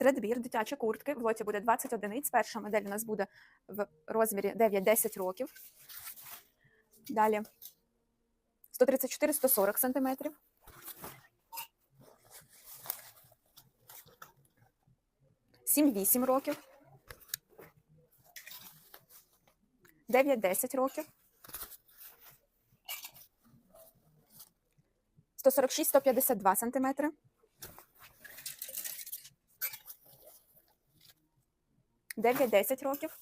Тредбір, дитячі куртки. В лоті буде 20 одиниць. Перша модель у нас буде в розмірі 9-10 років. Далі 134-140 сантиметрів. Сім-вісім років. 9-10 років. 146-152 сантиметри. 9-10 років.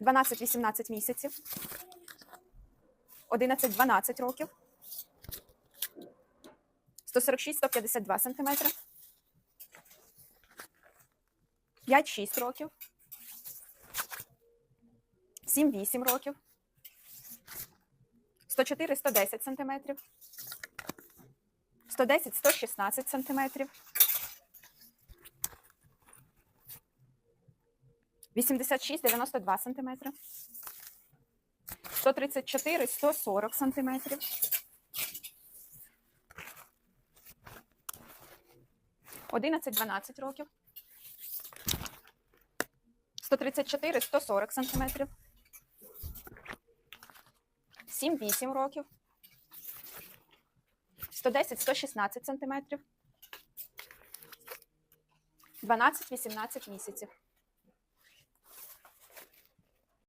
12-18 місяців. 11-12 років. 146-152 сантиметри. 5-6 років. 7-8 років. 104-110 сантиметрів. 110-116 сантиметрів. 86-92 сантиметри. 134-140 сантиметрів. 11-12 років. 134-140 сантиметрів. 7-8 років. 110-116 сантиметрів. 12-18 місяців.